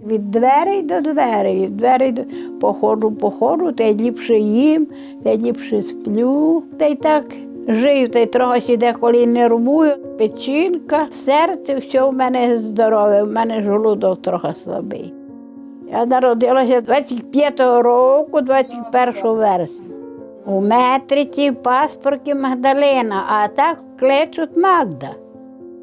Від дверей до дверей, від дверей до походжу, походжу, та й ліпше їм, та й ліпше сплю, та й так жию, та й трохи сіде, коли нервую. Печінка, серце, все в мене здорове, в мене жолудок трохи слабий. Я народилася 25-го року, 21 вересня. У метриці паспорті Магдалина, а так кличуть Магда.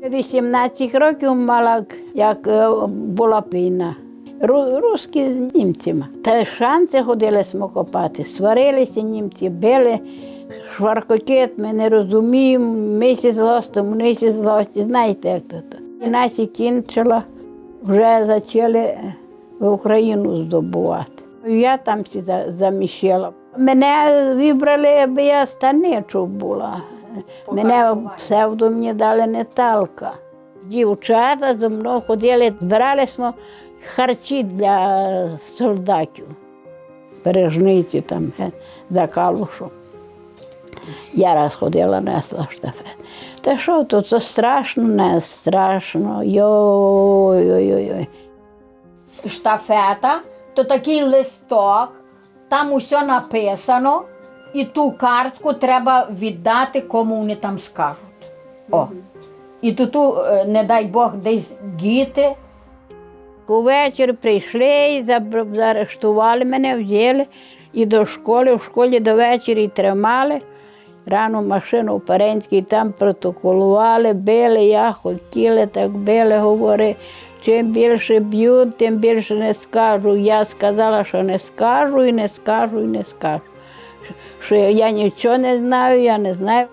18 років мала, як е, була війна. Ру- Русські з німцями. Та шанси ходили смокопати, сварилися німці, били, шваркотіт, ми не розуміємо, ми сі злостимо, вони сі злості. Знаєте, як то. то. І нас і кінчила, вже почали в Україну здобувати. Я там всі за- заміщила. Мене вибрали, аби я станичу була. Мене псевдо мені дали Наталка. Дівчата зі мною ходили, збиралися харчі для солдатів. Бережниці там ге, за калушу. Я раз ходила, несла штафет. Та що тут це страшно, не страшно. Йой-йой-йой. штафета, то такий листок, там усе написано, і ту картку треба віддати, кому вони там скажуть. О. І тут, е, не дай Бог, десь діти. Увечері прийшли і заарештували мене, взяли і до школи, в школі до вечора тримали. Рано машину в там протоколували, били, я хотіли, так били, говори. Чим більше б'ють, тим більше не скажу. Я сказала, що не скажу і не скажу, і не скажу. Що я нічого не знаю, я не знаю,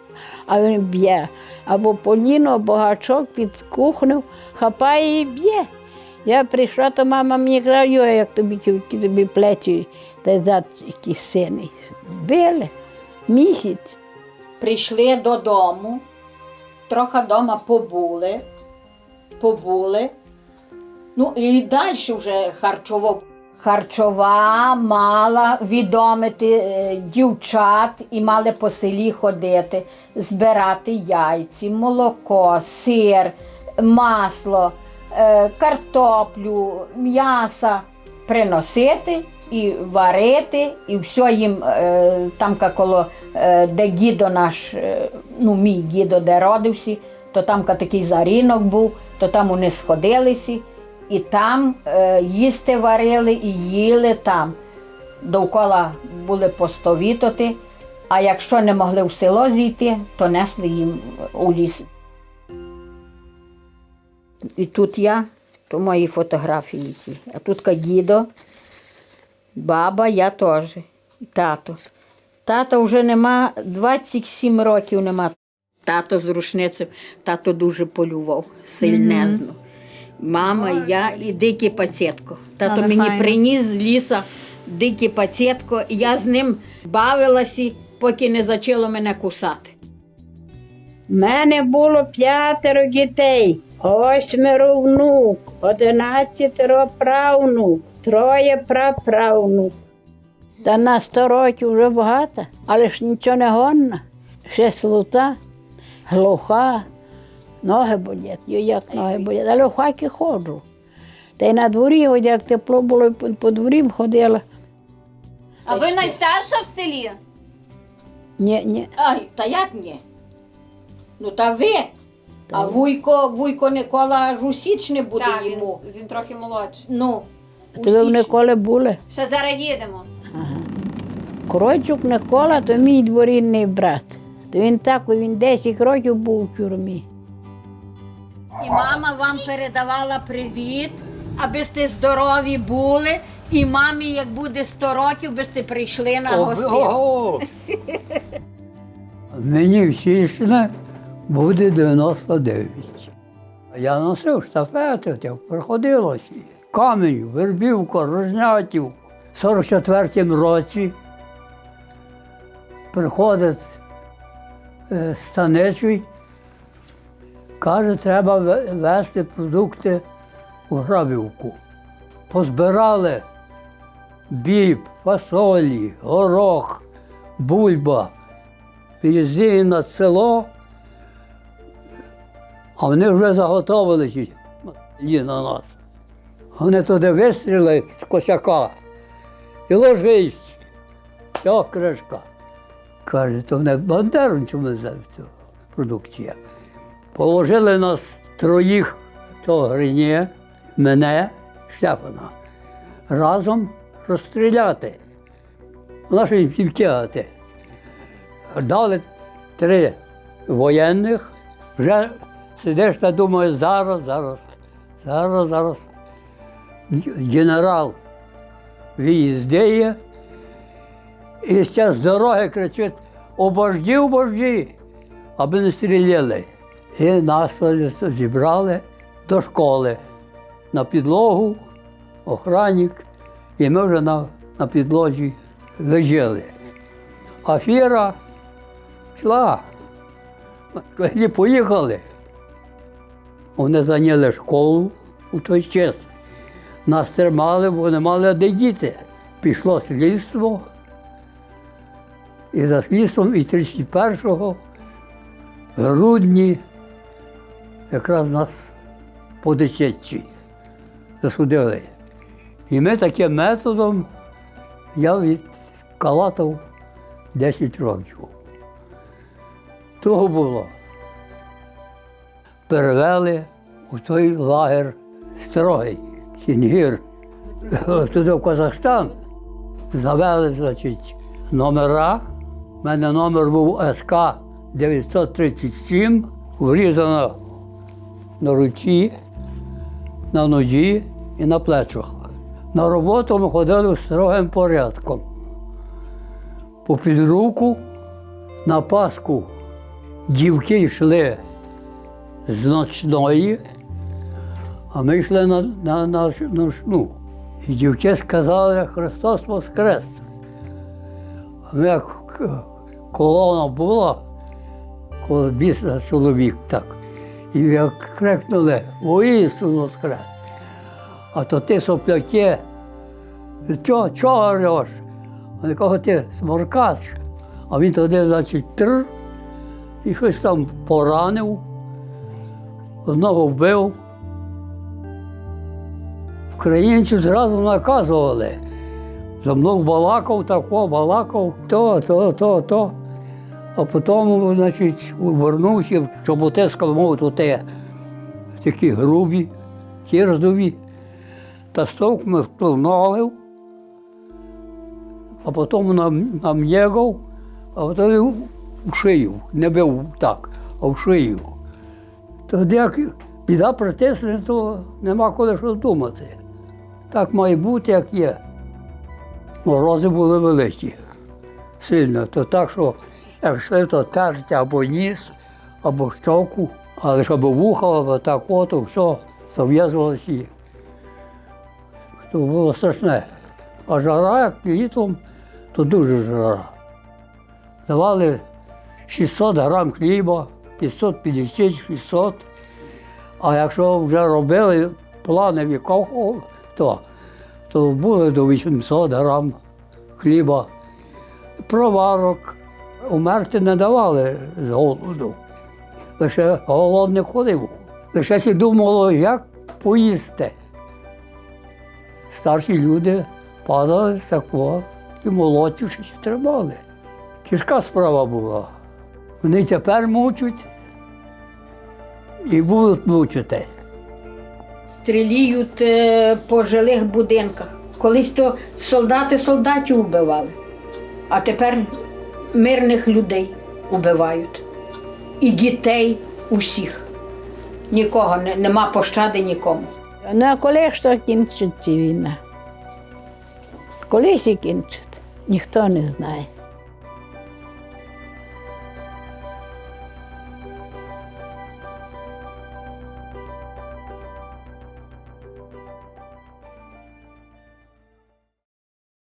а він б'є. Або поліно, або гачок під кухню, хапає і б'є. Я прийшла, то мама мені казала, як тобі які тобі плечі та зад якісь сини. Били місяць. Прийшли додому, трохи вдома побули, побули. Ну і далі вже харчово. Харчова мала відомити е, дівчат і мали по селі ходити, збирати яйці, молоко, сир, масло, картоплю, м'яса приносити і варити, і все їм е, там коло, е, де дідо наш, е, ну мій дідо, де родився, то там такий зарінок був, то там вони сходилися, і там е, їсти варили і їли там. Довкола були постовітоти, а якщо не могли в село зійти, то несли їм у ліс. І тут я, то мої фотографії ті. А тут дідо, баба, я теж, і тато. Тата вже нема, 27 років нема. Тато з рушницею, тато дуже полював, сильнезно. Мама, я і дикий пацієтко. Тато Але мені файно. приніс з ліса дикий пацієтко, і я з ним бавилася, поки не почало мене кусати. У мене було п'ятеро дітей, восьмеро внук, одинадцятеро правнук, троє праправнук. Та на сто років вже багато, але ж нічого не гонна. Ще слута, глуха, ноги болять, як ноги болять, але в хаті ходжу. Та й на дворі, от як тепло було, по, по дворі ходила. А ви найстарша в селі? Ні, ні. Ай, та як ні? Ну та ви. А вуйко, вуйко Никола Русіч не буде Так, він, йому. він трохи молодший. Ну, То ви в усіч. Николі були. Ще зараз їдемо. Кройчук Микола, то мій дворінний брат. То він так, він 10 років був у тюрмі. І мама вам передавала привіт, аби сте здорові були. І мамі, як буде 100 років, би сте прийшли на гостину. Мені в січні буде 99. Я носив штафети, так приходилося. Камінь, Вербівка, Рожнятів. В 44-му році приходить е, станичий, каже, треба ве- везти продукти у Грабівку. Позбирали біб, фасолі, горох, бульба. В'їздили на село, а вони вже заготовилися на нас. Вони туди вистріли з косяка. І ложись. Все, кришка. Каже, то не бандерунцями взяв цю продукція. Положили нас троїх, то Грині, мене, Штефана, разом розстріляти. Ж їм. Дали три воєнних, вже сидиш та думаєш, зараз, зараз, зараз, зараз. Генерал виїздає і з дороги кричить обожді, обожді, аби не стріляли. І нас зібрали до школи на підлогу, охранник, і ми вже на, на підлозі лежали. Афера йшла. Коли поїхали, вони зайняли школу у той час. Нас тримали, бо не мали де діти. Пішло слідство. І за слідством і 31 грудні якраз нас по десятці засудили. І ми таким методом я відкалатав 10 років. Того було. Перевели у той лагер строгий, Кінгір, туди в Казахстан. Завели, значить, номера. У мене номер був СК 937, врізано на руці, на нозі і на плечах. На роботу ми ходили строгим порядком. Попід руку на Пасху дівки йшли з ночної, а ми йшли на, на, на ночну. І дівки сказали, Христос Воскрес. А ми як колона була, коло біса чоловік так. І як крикнули, воістину Воскрес. А то ти сопляки, чого, чого ореш? Вони кажуть, ти сморкач. А він туди, значить, тр, і щось там поранив, одного вбив. Українців зразу наказували. За мною балакав, тако, балакав, то, то, то, то. А потім, значить, вернувся, чоботи сказав, то те такі грубі, кірздові. Та стовкнув вплив, а потім нам, нам єгав, а потім в шию. Не бив так, а в шию. Тоді як біда притисне, то нема коли що думати. Так має бути, як є. Морози були великі, сильно. То так, що як йшли, то терти або ніс, або щоку, але щоб вуха, або так от, все, зав'язувалося. То було страшне. А жара, як літом, то дуже жара. Давали 600 грам хліба, 550, 600. А якщо вже робили планові кохов, то, то було до 800 грам хліба. Проварок. Умерти не давали з голоду. Лише голодний ходив. Лише всі думало, як поїсти. Старші люди падали тако і молодші тримали. Тяжка справа була. Вони тепер мучать і будуть мучити. Стріліють е, по жилих будинках. Колись то солдати солдатів вбивали, а тепер мирних людей вбивають. І дітей усіх. Нікого, нема пощади нікому. Ну а коли ж то кінчиться війна? Колись і кінчить, ніхто не знає.